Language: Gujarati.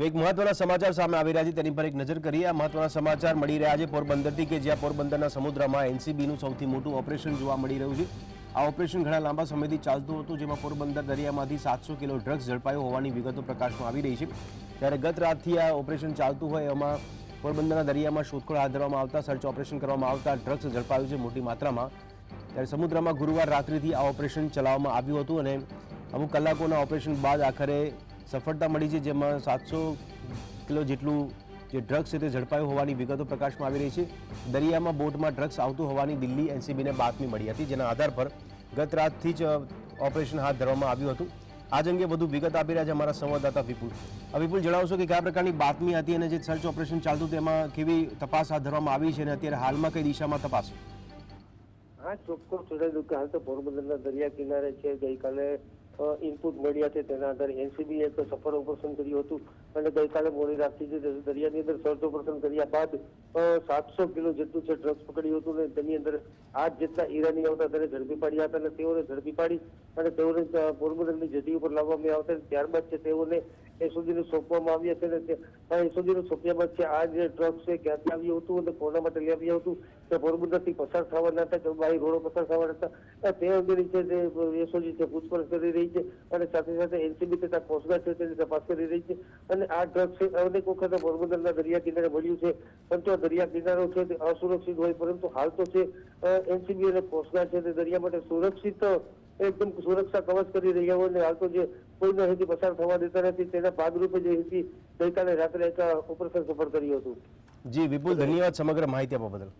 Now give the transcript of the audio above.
એક મહત્વના સમાચાર સામે આવી રહ્યા છે. તેની પર એક નજર કરીએ. આ મહત્વના સમાચાર મળી રહ્યા છે પોરબંદરથી કે જ્યાં પોરબંદરના સમુદ્રમાં એનસીબીનું સૌથી મોટું ઓપરેશન જોવા મળી રહ્યું છે. આ ઓપરેશન ઘણા લાંબા સમયથી ચાલતું હતું, જેમાં પોરબંદર દરિયામાંથી સાતસો કિલો ડ્રગ્સ ઝડપાયો હોવાની વિગતો પ્રકાશમાં આવી રહી છે. ત્યારે ગત રાતથી આ ઓપરેશન ચાલતું હોય એમાં પોરબંદરના દરિયામાં શોધખોળ હાથ ધરવામાં આવતા, સર્ચ ઓપરેશન કરવામાં આવતા ડ્રગ્સ ઝડપાયું છે મોટી માત્રામાં. ત્યારે સમુદ્રમાં ગુરુવાર રાત્રિથી આ ઓપરેશન ચલાવવામાં આવ્યું હતું અને અમુક કલાકોના ઓપરેશન બાદ આખરે સફળતા મળી છે, જેમાં સાતસો કિલો જેટલું જે ડ્રગ્સ છે તે ઝડપાયું હોવાની વિગતો પ્રકાશમાં આવી રહી છે. દરિયામાં બોટમાં ડ્રગ્સ આવતું હોવાની દિલ્હી એનસીબીને બાતમી મળી હતી, જેના આધાર પર ગત રાતથી જ ઓપરેશન હાથ ધરવામાં આવ્યું હતું. આજ અંગે વધુ વિગત આપી રહ્યા છે અમારા સંવાદદાતા વિપુલ. વિપુલ, જણાવશો કે કયા પ્રકારની બાતમી હતી અને જે સર્ચ ઓપરેશન ચાલતું હતું, એમાં કેવી તપાસ હાથ ધરવામાં આવી છે અને અત્યારે હાલમાં કઈ દિશામાં તપાસ? હા, ચોક્કસ. હાલ તો પોરબંદરના દરિયા કિનારે છે. ગઈકાલે ઇનપુટ મળ્યા છે. તેના આધારે એનસીબી એક સફળ ઓપરેશન કર્યું હતું. અને ગઈકાલે મોડી રાતથી દરિયાની અંદર સર્ચ ઓપરેશન કર્યા બાદ સાતસો કિલો જેટલું છે ડ્રગ્સ પકડ્યું હતું. અને તેની અંદર આઠ જેટલા ઈરાની આવતા તેને ઝડપી પાડ્યા હતા અને તેઓને ઝડપી પાડી અને તેઓને પોરબંદરની જેટી ઉપર લાવવામાં આવતા ત્યારબાદ છે તેઓને એ સુધીનું સોંપવામાં આવ્યા છે ને એ સુધીનું સોંપ્યા છે આ જે ટ્રક છે, ક્યાંથી આવ્યું હતું અને કોના માટે લઈ આવ્યું હતું, તે પોરબંદરથી પસાર થવાના હતા કે બાય રોડો પસાર થવાના હતા તે અંગેની છે તે એસઓજી છે, પૂછપરછ કરી રહી છે અને સાથે સાથે એનસીબી તથા કોસ્ટગાર્ડ છે, તેની તપાસ કરી રહી છે. અને આ ડ્રગ છે, અનેક વખત પોરબંદરના દરિયા કિનારે મળ્યું છે. પરંતુ આ દરિયા કિનારો છે, તે અસુરક્ષિત હોય, પરંતુ હાલ તો છે એનસીબી અને કોસ્ટગાર્ડ છે, તે દરિયા માટે સુરક્ષિત એકદમ સુરક્ષા કવચ કરી રહ્યા હોય અને હાલ તો જે કોઈને અહીંથી પસાર થવા દેતા નથી, તેના ભાગરૂપે જે અહીંથી ગઈકાલે રાત્રે એક ઓપરેશન સફળ કર્યું હતું. જી, વિપુલ, ધન્યવાદ સમગ્ર માહિતી આપવા બદલ.